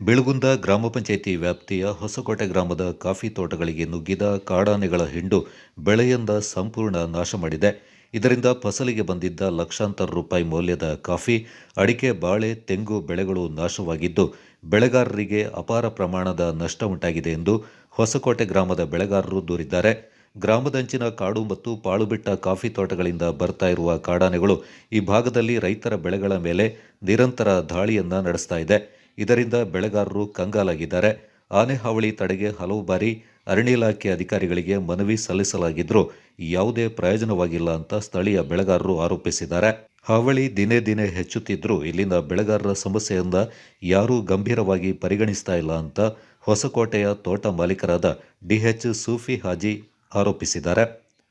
ಬೆಳಗುಂದ ಗ್ರಾಮ ಪಂಚಾಯಿತಿ ವ್ಯಾಪ್ತಿಯ ಹೊಸಕೋಟೆ ಗ್ರಾಮದ ಕಾಫಿ ತೋಟಗಳಿಗೆ ನುಗ್ಗಿದ ಕಾಡಾನೆಗಳ ಹಿಂಡು ಬೆಳೆಯಿಂದ ಸಂಪೂರ್ಣ ನಾಶ ಮಾಡಿದೆ. ಇದರಿಂದ ಫಸಲಿಗೆ ಬಂದಿದ್ದ ಲಕ್ಷಾಂತರ ರೂಪಾಯಿ ಮೌಲ್ಯದ ಕಾಫಿ, ಅಡಿಕೆ, ಬಾಳೆ, ತೆಂಗು ಬೆಳೆಗಳು ನಾಶವಾಗಿದ್ದು, ಬೆಳೆಗಾರರಿಗೆ ಅಪಾರ ಪ್ರಮಾಣದ ನಷ್ಟ ಉಂಟಾಗಿದೆ ಎಂದು ಹೊಸಕೋಟೆ ಗ್ರಾಮದ ಬೆಳೆಗಾರರು ದೂರಿದ್ದಾರೆ. ಗ್ರಾಮದಂಚಿನ ಕಾಡು ಮತ್ತು ಪಾಳುಬಿಟ್ಟ ಕಾಫಿ ತೋಟಗಳಿಂದ ಬರ್ತಾ ಇರುವ ಕಾಡಾನೆಗಳು ಈ ಭಾಗದಲ್ಲಿ ರೈತರ ಬೆಳೆಗಳ ಮೇಲೆ ನಿರಂತರ ದಾಳಿಯನ್ನು ನಡೆಸ್ತಾ ಇದೆ. ಇದರಿಂದ ಬೆಳೆಗಾರರು ಕಂಗಾಲಾಗಿದ್ದಾರೆ. ಆನೆ ಹಾವಳಿ ತಡೆಗೆ ಹಲವು ಬಾರಿ ಅರಣ್ಯ ಇಲಾಖೆ ಅಧಿಕಾರಿಗಳಿಗೆ ಮನವಿ ಸಲ್ಲಿಸಲಾಗಿದ್ದರೂ ಯಾವುದೇ ಪ್ರಯೋಜನವಾಗಿಲ್ಲ ಅಂತ ಸ್ಥಳೀಯ ಬೆಳೆಗಾರರು ಆರೋಪಿಸಿದ್ದಾರೆ. ಹಾವಳಿ ದಿನೇ ದಿನೇ ಹೆಚ್ಚುತ್ತಿದ್ದರೂ ಇಲ್ಲಿನ ಬೆಳೆಗಾರರ ಸಮಸ್ಯೆಯಿಂದ ಯಾರೂ ಗಂಭೀರವಾಗಿ ಪರಿಗಣಿಸ್ತಾ ಇಲ್ಲ ಅಂತ ಹೊಸಕೋಟೆಯ ತೋಟ ಮಾಲೀಕರಾದ ಡಿಎಚ್ ಸೂಫಿ ಹಾಜಿ ಆರೋಪಿಸಿದ್ದಾರೆ.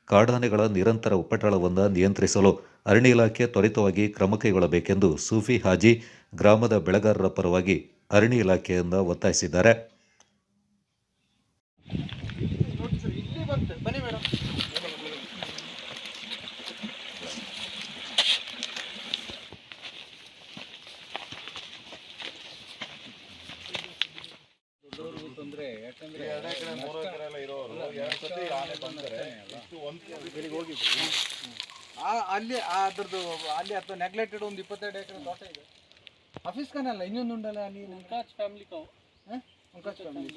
ಕಾಡಾನೆಗಳ ನಿರಂತರ ಉಪಟಳವನ್ನು ನಿಯಂತ್ರಿಸಲು ಅರಣ್ಯ ಇಲಾಖೆ ತ್ವರಿತವಾಗಿ ಕ್ರಮ ಕೈಗೊಳ್ಳಬೇಕೆಂದು ಸೂಫಿ ಹಾಜಿ ಗ್ರಾಮದ ಬೆಳೆಗಾರರ ಪರವಾಗಿ ಅರಣ್ಯ ಇಲಾಖೆಯಿಂದ ಒತ್ತಾಯಿಸಿದ್ದಾರೆ ಇಲ್ಲಿ ಬಂತು ಬನ್ನಿ ಮೇಡಮ್ ತೊಂದರೆ ಯಾಕಂದ್ರೆ ಆ ಅಲ್ಲಿ ಆ ಅದ್ರದ್ದು ಅಲ್ಲಿ ಅಥವಾ ನೆಗ್ಲೆಕ್ಟೆಡ್ ಒಂದು ಇಪ್ಪತ್ತೆರಡು ಎಕರೆ ತೋಟ ಇದೆ. ಆಫೀಸ್ ಕನಲ್ಲ ಇನ್ನೊಂದು ಉಂಟಲ್ಲ ಅಲ್ಲಿ? ಮುಂಕಾಜ್ ಫ್ಯಾಮಿಲಿ ಕಾವು ಮುಂಕಾಚ್ ಫ್ಯಾಮಿಲಿ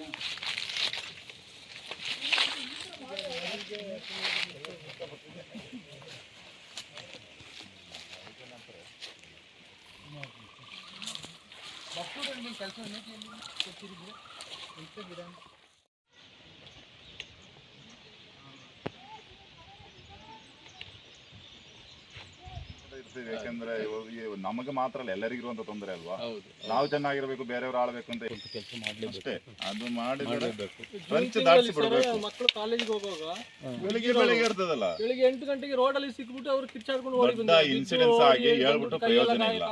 ಕೆಲಸ ಕೊಟ್ಟಿರಿದ್ರೆ ಎಂತ ಗಿಡ? ಇರ್ತೀವಿ ಯಾಕಂದ್ರೆ ಇವಾಗ ನಮಗೆ ಮಾತ್ರ ಅಲ್ಲ ಎಲ್ಲರಿಗೂ ಇರುವಂತ ತೊಂದರೆ ಅಲ್ವಾ? ನಾವು ಚೆನ್ನಾಗಿರ್ಬೇಕು ಬೇರೆಯವ್ರು ಆಳ್ಬೇಕು ಅಂತ ಕೆಲಸ ಮಾಡಲೇಬೇಕು. ಅಷ್ಟೇ. ಅದು ಮಾಡಿ ಫ್ರೆಂಚ್ ದಾಟಿಸಿ ಬಿಡ್ಬೇಕು. ಮಕ್ಕಳು ಕಾಲೇಜಿಗೆ ಹೋಗುವಾಗ ಬೆಳಿಗ್ಗೆ ಬೆಳಿಗ್ಗೆ ಇರ್ತದಲ್ಲ. ಬೆಳಿಗ್ಗೆ ಎಂಟು ಗಂಟೆಗೆ ರೋಡ್ ಅಲ್ಲಿ ಸಿಕ್ಬಿಟ್ಟು ಅವ್ರು ಕಿಚ್ಚಾಡ್ಕೊಂಡು ಓಡಿ ದೊಡ್ಡ ಇನ್ಸಿಡೆನ್ಸ್ ಆಗಿ ಹೇಳ್ಬಿಟ್ಟು ಪ್ರಯೋಜನ ಇಲ್ಲ.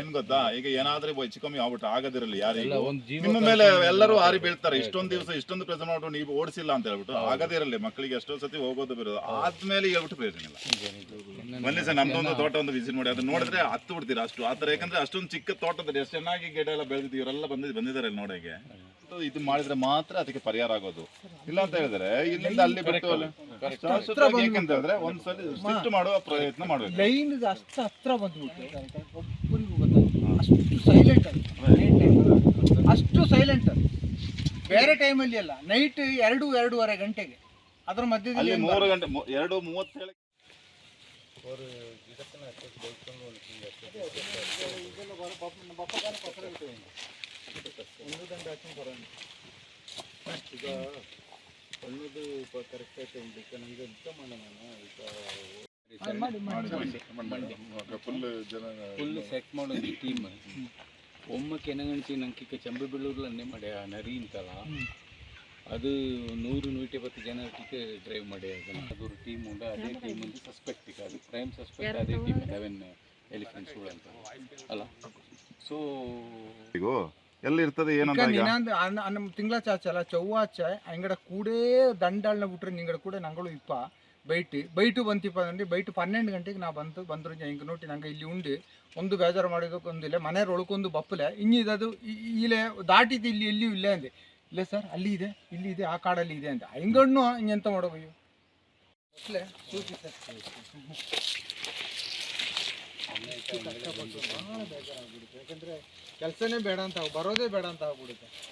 ಏನ್ ಗೊತ್ತಾ? ಈಗ ಏನಾದ್ರೆ ಹೆಚ್ಚು ಕಮ್ಮಿ ಆಗ್ಬಿಟ್ಟು ಆಗದಿರಲಿ ಯಾರಿಗೂ ನಿಮ್ಮ ಮೇಲೆ ಎಲ್ಲರೂ ಹಾರಿ ಬೀಳ್ತಾರೆ. ಇಷ್ಟೊಂದು ದಿವಸ ಇಷ್ಟೊಂದು ಕೆಲಸ ಮಾಡ್ಬಿಟ್ಟು ನೀವು ಓಡಿಸಿಲ್ಲ ಅಂತ ಹೇಳ್ಬಿಟ್ಟು ಆಗದಿರಲಿ ಮಕ್ಕಳಿಗೆ ಎಷ್ಟೋ ಸತಿ ಹೋಗೋದು ಬರೋದು ಆದ್ಮೇಲೆ ಹೇಳ್ಬಿಟ್ಟು ಪ್ರಯೋಜನ ಇಲ್ಲ. ಮೊನ್ನೆ ಸಹ ನಮ್ದೊಂದು ತೋಟ ಒಂದು ವಿಸಿಟ್ ಮಾಡಿ ಅದನ್ನ ನೋಡಿದ್ರೆ ಹತ್ತು ಬಿಡ್ತೀರಾ ಅಷ್ಟು? ಆತರ ಯಾಕಂದ್ರೆ ಅಷ್ಟೊಂದು ಚಿಕ್ಕ ತೋಟದಲ್ಲಿ ಎಷ್ಟು ಚೆನ್ನಾಗಿ ಗಿಡ ಎಲ್ಲ ಬೆಳೆದಿದ್ದೀವಿ ಇವರೆಲ್ಲ ಬಂದಿದ್ದು ಬಂದಿದ್ದಾರೆ ನೋಡಿಗೆ ಇದು ಮಾಡಿದ್ರೆ ಮಾತ್ರ ಅದಕ್ಕೆ ಪರಿಹಾರ ಆಗೋದು. ಇಲ್ಲ ಅಂತ ಹೇಳಿದ್ರೆ ಇಲ್ಲಿಂದ ಅಲ್ಲಿ ಬಿಟ್ಟು ಒಂದ್ಸಲ ಒಂದ್ಸಲಿ ಶಿಫ್ಟ್ ಮಾಡುವ ಪ್ರಯತ್ನ ಮಾಡಬೇಕು. ಲೈನ್ ಅಷ್ಟು ಹತ್ರ ಬಂದ್ಬಿಟ್ಟು ಒಬ್ಬರಿಗೂ. ಅಷ್ಟು ಸೈಲೆಂಟ್ ಅದು ಅಷ್ಟು ಸೈಲೆಂಟ್ ಅದು ಬೇರೆ ಟೈಮಲ್ಲಿ ಅಲ್ಲ ನೈಟ್ ಎರಡು ಎರಡೂವರೆ ಗಂಟೆಗೆ. ಅದ್ರ ಮಧ್ಯದಲ್ಲಿ ಮೂರು ಗಂಟೆ ಎರಡು ಮೂವತ್ತೇಳು ಒಳ್ಳೆದು ಕರೆಕ್ಟ್ ಆಯ್ತು ಈಗ ನನಗೆ ಎಂತ ಮಾಡೋಣ ಈಗ ಫುಲ್ ಜನ ಫುಲ್ ಸೆಟ್ ಮಾಡೋದು ಟೀಮ್ ಒಮ್ಮಕ್ಕೆ ಎನಗಣಿಸಿ ನಂಗೆ ಚಂಬೆ ಬೆಳ್ಳೂರ್ಲನ್ನೇ ಮಾಡಿ ಆ ನರಿ ಅಂತಲ್ಲ? ಅದು ನೂರು ನೂಟಿಪ್ಪತ್ತು ಜನ ಒಟ್ಟಿಗೆ ಡ್ರೈವ್ ಮಾಡಿ ಅದನ್ನು. ಅದು ಟೀಮ್ ಉಂಟು ಅದೇ ಟೀಮ್ ಒಂದು ಸಸ್ಪೆಕ್ಟ್ ಈಗ ಅದು ಕ್ರೈಮ್ ಸಸ್ಪೆಕ್ಟ್ ಅದೇ ಟೀಮ್ ಲೆವೆನ್ ಎಲಿಫೆಂಟ್ಸ್ ಅಂತ. ಅಲ್ಲ? ಸೊ ಇಗೋ ಎಲ್ಲಿ ಇರ್ತದೆ ಏನಂತ ಈಗ ಅಣ್ಣ ನಮ್ಮ ತಿಂಗಳ ಚಾಚ ಅಲ್ಲ ಚೌವಾಚ ಅಂಗಡ ಕೂಡೇ ದಂಡಾಳ್ನ ಬಿಟ್ರೆ ನಿಂಗಡ ಕೂಡ ನಂಗಳು ಇಪ್ಪ ಬೈಟ್. ಬೈಟು ಬಂತಿಪ್ಪ ಅಂದ್ರೆ ಬೈಟು ಪನ್ನೆಂಡು ಗಂಟೆಗೆ ನಾ ಬಂತು ಬಂದ್ರು ಹಿಂಗೆ ನೋಡಿ ನಂಗೆ ಇಲ್ಲಿ ಉಂಡೆ. ಒಂದು ಬೇಜಾರು ಮಾಡೋದಕ್ಕೊಂದಿಲ್ಲ ಮನೆಯವ್ರ ಒಳಕೊಂದು ಬಪ್ಪಲೆ. ಇನ್ನಿದದು ಇಲ್ಲೇ ದಾಟಿದ್ದು ಇಲ್ಲಿ ಎಲ್ಲಿಯೂ ಇಲ್ಲ ಅಂದೆ. ಇಲ್ಲ ಸರ್, ಅಲ್ಲಿ ಇದೆ, ಇಲ್ಲಿ ಇದೆ, ಆ ಕಾಡಲ್ಲಿ ಇದೆ ಅಂತ. ಹೆಂಗಣ್ಣು ಹಿಂಗೆಂತ ಮಾಡೋಬಯ್ಯು ಅಷ್ಟೇ ಸೂಚಿ ಸರ್ ಬೇಜಾರಾಗ್ಬಿಡುತ್ತೆ. ಯಾಕಂದ್ರೆ ಕೆಲಸನೇ ಬೇಡ ಅಂತ, ಬರೋದೇ ಬೇಡ ಅಂತ ಆಗ್ಬಿಡುತ್ತೆ.